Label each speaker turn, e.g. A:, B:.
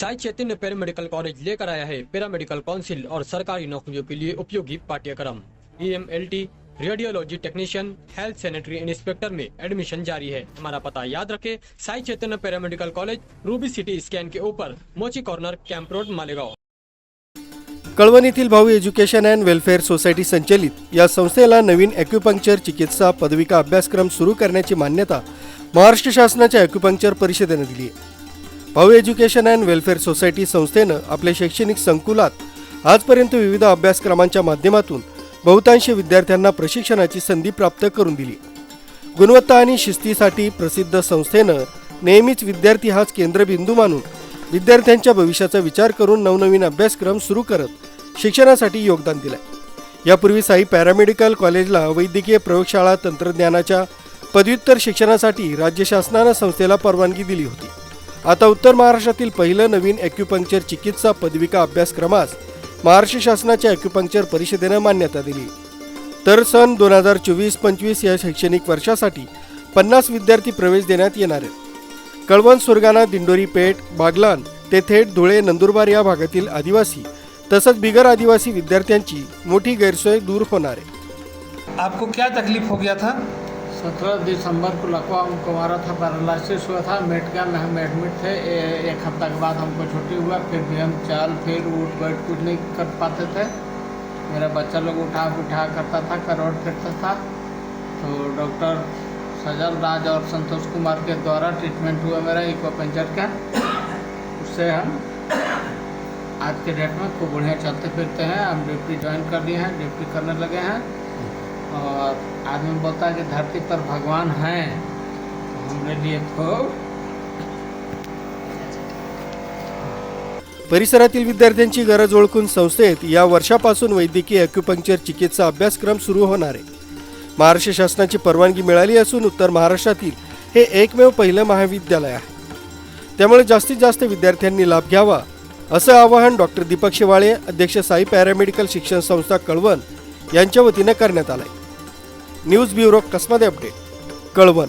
A: Sai Chaitanya paramedical college लेकर आया है। पैरामेडिकल काउंसिल और सरकारी नौकरियों के लिए उपयोगी पाठ्यक्रम। E M L T radiology technician health sanitary inspector में एडमिशन जारी है। हमारा पता याद रखें Sai Chaitanya paramedical college Ruby city scan के ऊपर Mochi corner camp road Malegaon.
B: Kalwan येथील Bhau education and welfare society संचलित या संस्थेला नवीन ॲक्युपंक्चर चिकित्सा पदविका अभ्यासक्रम सुरू करण्याची मान्यता महाराष्ट्र शासनाच्या ॲक्युपंक्चर परिषदेने दिली आहे. भाऊ एज्युकेशन अँड वेलफेअर सोसायटी संस्थेनं आपल्या शैक्षणिक संकुलात आजपर्यंत विविध अभ्यासक्रमांच्या माध्यमातून बहुतांश विद्यार्थ्यांना प्रशिक्षणाची संधी प्राप्त करून दिली. गुणवत्ता आणि शिस्तीसाठी प्रसिद्ध संस्थेनं नेहमीच विद्यार्थी हाच केंद्रबिंदू मानून विद्यार्थ्यांच्या भविष्याचा विचार करून नवनवीन अभ्यासक्रम सुरू करत शिक्षणासाठी योगदान दिलं यापूर्वी साई पॅरामेडिकल कॉलेजला वैद्यकीय प्रयोगशाळा तंत्रज्ञानाच्या पदव्युत्तर शिक्षणासाठी राज्य शासनानं संस्थेला परवानगी दिली होती. आता उत्तर महाराष्ट्रातील पहिलं नवीन ॲक्युपंक्चर चिकित्सा पदविका अभ्यासक्रमास महाराष्ट्र शासनाच्या ॲक्युपंक्चर परिषदेनं मान्यता दिली. तर सन दोन हजार चोवीस पंचवीस या शैक्षणिक वर्षासाठी पन्नास विद्यार्थी प्रवेश देण्यात येणार आहेत. कळवण सुरगाणा दिंडोरी पेठ बागलान ते थेट धुळे नंदुरबार या भागातील आदिवासी तसंच बिगर आदिवासी विद्यार्थ्यांची मोठी गैरसोय दूर होणार आहे.
C: आपको क्या तकलीफ हो गया था?
D: सत्रह दिसंबर को लकवा हमको मारा था पैरालिसिस हुआ था मेटका में हम एडमिट थे, ए- एक हफ़्ता के बाद हमको छुट्टी हुआ, फिर भी हम चाल, फिर उठ बैठ कुछ नहीं कर पाते थे। मेरा बच्चा लोग उठा, बिठा करता था करवट फिरता था। तो डॉक्टर सजल राज और संतोष कुमार के द्वारा ट्रीटमेंट हुआ मेरा इको पंचर का। उससे हम आज के डेट में खूब बढ़िया चलते फिरते हैं, हम ड्यूटी ज्वाइन कर लिए हैं ड्यूटी करने लगे हैं। और आदमी बोलता है कि धरती पर भगवान हैं तो हमरे लिए खूब
B: परिसरातील विद्यार्थ्यांची गरज ओळखून संस्थेत या वर्षापासून वैद्यकीय ॲक्युपंक्चर चिकित्सा अभ्यासक्रम सुरू होणार आहे. महाराष्ट्र शासनाची परवानगी मिळाली असून उत्तर महाराष्ट्रातील हे एकमेव पहिलं महाविद्यालय आहे. त्यामुळे जास्तीत जास्त विद्यार्थ्यांनी लाभ घ्यावा असं आवाहन डॉक्टर दीपक शिवाळे अध्यक्ष साई पॅरामेडिकल शिक्षण संस्था कळवण यांच्या वतीनं करण्यात आलं आहे न्यूज ब्युरो कसमध्ये अपडेट? कळवण.